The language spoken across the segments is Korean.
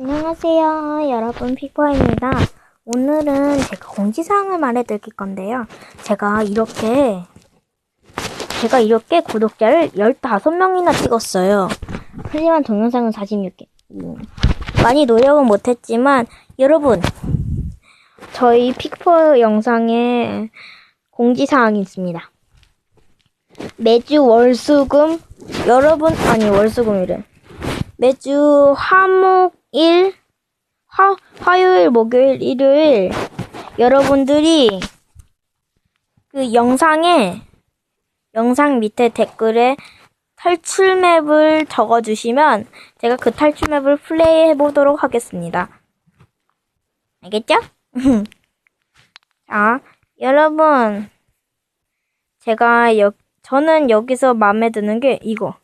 안녕하세요. 여러분, 피퍼입니다. 오늘은 제가 공지사항을 말해드릴 건데요. 제가 이렇게, 제가 이렇게 구독자를 15명이나 찍었어요. 하지만 동영상은 46개. 음, 많이 노력은 못했지만, 여러분, 저희 피퍼 영상에 공지사항이 있습니다. 매주 월수금, 여러분, 아니, 월수금이래. 매주 화목 일, 화, 화요일, 목요일, 일요일 여러분들이 그 영상에 영상 밑에 댓글에 탈출 맵을 적어주시면 제가 그 탈출 맵을 플레이 해 보도록 하겠습니다. 알겠죠? 자, 여러분 제가 여, 저는 여기서 마음에 드는 게 이거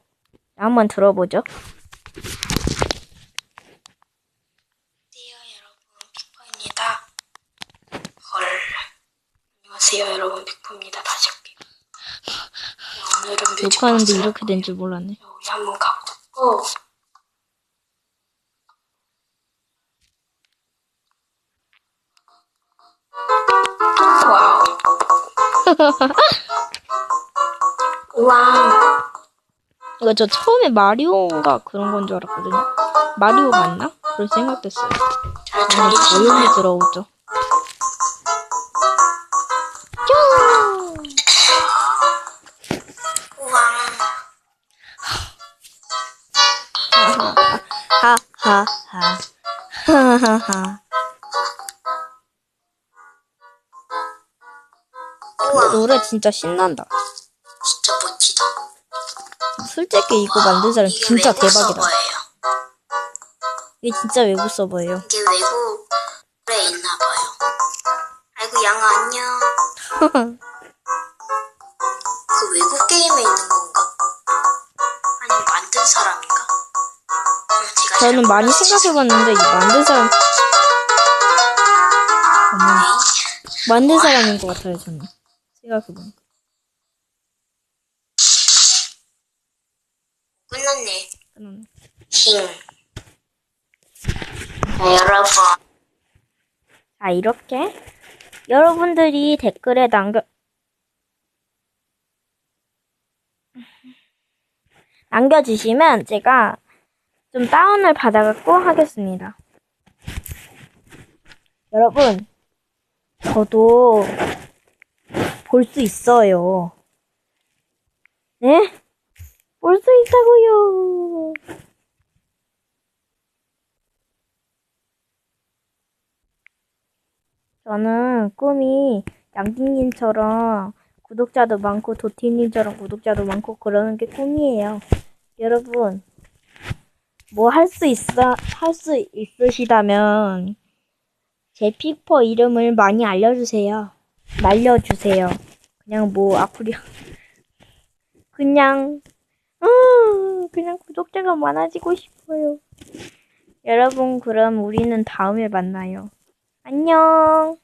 한번 들어보죠. 안녕하세요 여러분 빅퍼입니다 헐 안녕하세요 여러분 빅퍼입니다 다시 할게요 네, 오늘은 뮤직 녹화하는데 박스라고 이렇게 된 줄 몰랐네. 우리 한번 가보자고 와우 와우 이거 저 처음에 마리오인가 그런 건 줄 알았거든요. 마리오 맞나? 그런 생각됐어요. 잘 근데 들리시나요? 조용히 들어오죠. 하하하. 하하하. 노래 진짜 신난다. 진짜 멋지다 솔직히 이거 이게 진짜 대박이다. 이게 진짜 외국 서버예요. 이게 외국에 있나 봐요. 아이고 양아 안녕. 그 외국 게임에 있는 건 저는 많이 생각해봤는데 이 만든 사람 어머. 만든 사람인 것 같아요 저는 생각해보니까. 끝났네. 음. 힝. 자 여러분 자 이렇게 여러분들이 댓글에 남겨 남겨주시면 제가 좀 다운을 받아갖고 하겠습니다. 여러분, 저도 볼 수 있어요. 네? 볼 수 있다고요. 저는 꿈이 양띵님처럼 구독자도 많고 도티님처럼 구독자도 많고 그러는 게 꿈이에요. 여러분, 뭐 할 수 있어, 할 수 있으시다면 제 피퍼 이름을 많이 알려주세요. 날려주세요. 그냥 뭐 아프리, 그냥, 음, 그냥 구독자가 많아지고 싶어요. 여러분, 그럼 우리는 다음에 만나요. 안녕.